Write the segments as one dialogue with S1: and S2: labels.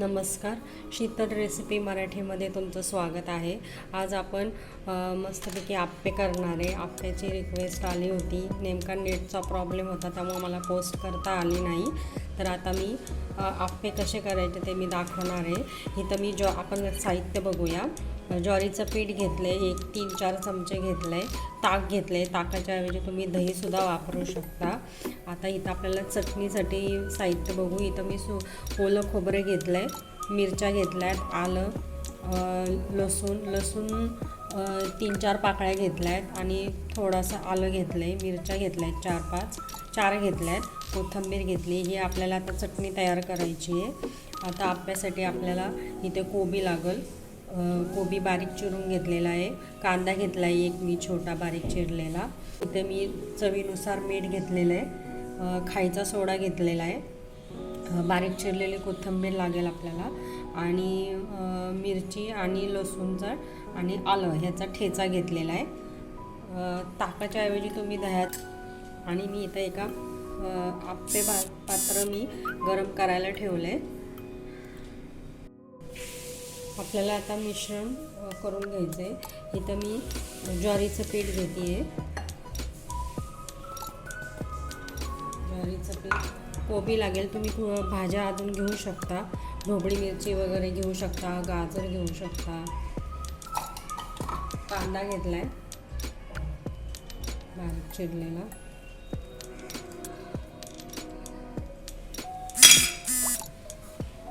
S1: नमस्कार. शीतल रेसिपी मराठीमध्ये तुमचं स्वागत आहे. आज आपण मस्तपैकी आप्पे करणार आहे. आप्प्याची रिक्वेस्ट आली होती. नेमका नेटचा प्रॉब्लेम होता त्यामुळे मला पोस्ट करता आली नाही. तर आता मी आप्पे कसे करायचे ते मी दाखवणार आहे. इथं मी जॉ आपण साहित्य बघूया. ज्वारीचं पीठ घेतलं आहे एक तीन चार चमचे घेतलं आहे ताक घेतलं आहे ताकाच्या ऐवजी तुम्ही दहीसुद्धा वापरू शकता. आता इथं आपल्याला चटणीसाठी साहित्य बघू. इथं मी सु ओलं खोबरं घेतलं आहे मिरच्या घेतल्या आहेत आलं लसूण लसूण तीन चार पाकळ्या घेतल्या आहेत आणि थोडंसं आलं घेतलं आहे मिरच्या घेतल्या आहेत चार पाच चार घेतल्या आहेत कोथिंबीर घेतली. ही आपल्याला आता चटणी तयार करायची आहे. आता आप्यासाठी आपल्याला इथे कोबी लागेल. कोबी बारीक चिरून घेतलेला आहे. कांदा घेतला आहे एक मी छोटा बारीक चिरलेला. इथे मी चवीनुसार मीठ घेतलेलं आहे. खायचा सोडा घेतलेला आहे. बारीक चिरलेली कोथिंबीर लागेल आपल्याला. आणि मिरची आणि लसूणचा आणि आलं ह्याचा ठेचा घेतलेला आहे. ताकाच्या ऐवजी तुम्ही दह्यात आणि मी इथं एका आपे आप्पे पा पात्र मी गरम करायला ठेवलं आहे आपल्याला आता मिश्रण करून घ्यायचं आहे इथं मी ज्वारीचं पीठ घेते आहे ज्वारीचं पीठ. कोबी लागेल तुम्ही भाज्या अजून घेऊ शकता. ढोबळी मिरची वगैरे घेऊ शकता गाजर घेऊ शकता. कांदा घेतला आहे बारीक चिरलेला.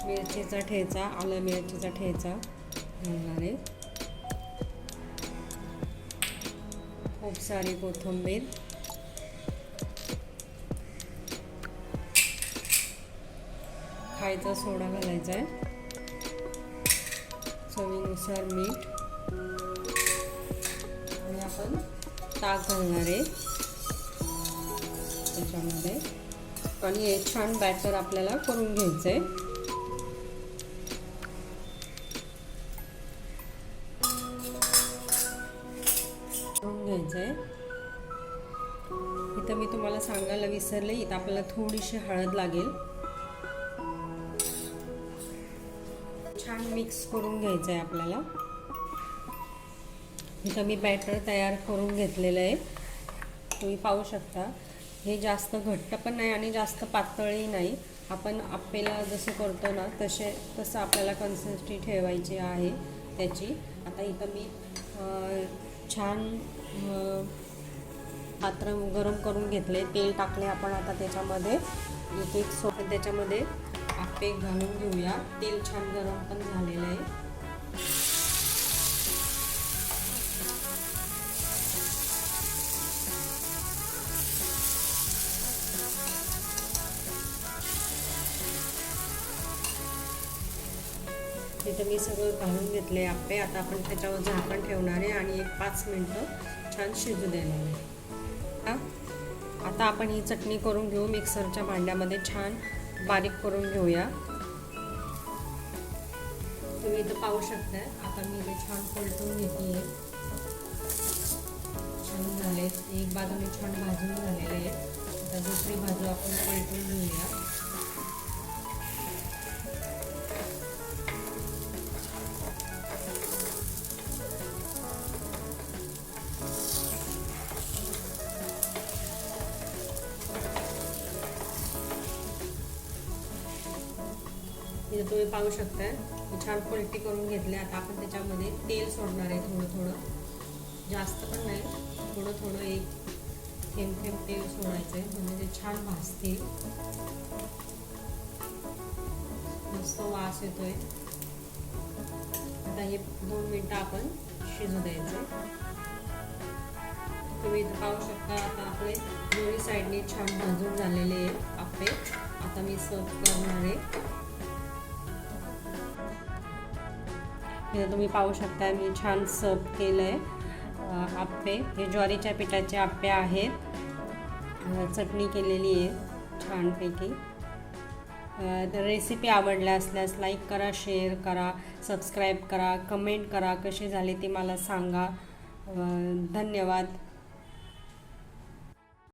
S1: मिरचीचा ठेचा आलं मिरचीचा ठेचा घालणार. आहे खूप सारी कोथिंबीर. खायचा सोडा घालायचा आहे चवीनुसार मीठ. आणि आपण ताक घालणार. आहे त्याच्यामध्ये. आणि हे छान बॅटर आपल्याला करून घ्यायचं आहे घ्यायचं आहे इथं मी तुम्हाला सांगायला विसरले इथं आपल्याला थोडीशी हळद लागेल. छान मिक्स करून घ्यायचं आहे आपल्याला. इथं मी बॅटर तयार करून घेतलेलं आहे. तुम्ही पाहू शकता. हे जास्त घट्ट पण नाही आणि जास्त पातळही नाही. आपण आपेला जसं करतो ना तसे तसं आपल्याला कन्सिस्टी ठेवायची आहे त्याची. आता इथं मी छान पात्र गरम करून घेतले. तेल टाकले आपण आता त्याच्यामध्ये. एक एक सो त्याच्यामध्ये आपे घालून घेऊया. तेल छान गरम पण झालेलं आहे. तिथं मी सगळं घालून घेतले आप्पे. आता आपण त्याच्यावर झाकण ठेवणार आहे आणि एक पाच मिनटं छान शिजू देणार आहे. आता आपण ही चटणी करून घेऊ मिक्सरच्या भांड्यामध्ये. छान बारीक करून घेऊया. तुम्ही इथं पाहू शकता आता मी ते छान पलटून घेते छान झाले एक बाजूने छान भाजून झालेले आहे आता दुसरी बाजू आपण पलटून घेऊया. इथे तुम्ही पाहू शकता छान पलटी करून घेतले. आता आपण त्याच्यामध्ये तेल सोडणार आहे थोडं थोडं. जास्त पण नाही. थोडं थोडं एक थेंब थेंब तेल सोडायचं आहे म्हणजे ते छान भाजतील. मस्त वास येतोय. आता हे दोन मिनटं आपण शिजू द्यायचं. तुम्ही इथं पाहू शकता. आता आपले दोन्ही साईडने छान भाजून झालेले आहे आपले. आता मी सर्व करणार आहे. इथे तुम्ही पाहू शकता मी छान सर्व केलं आहे आप्पे हे ज्वारीच्या पिठाचे आप्पे आहेत. चटणी केलेली आहे छानपैकी. तर रेसिपी आवडल्या असल्यास लाईक करा शेअर करा सबस्क्राईब करा कमेंट करा कसे झाले ते मला सांगा. धन्यवाद.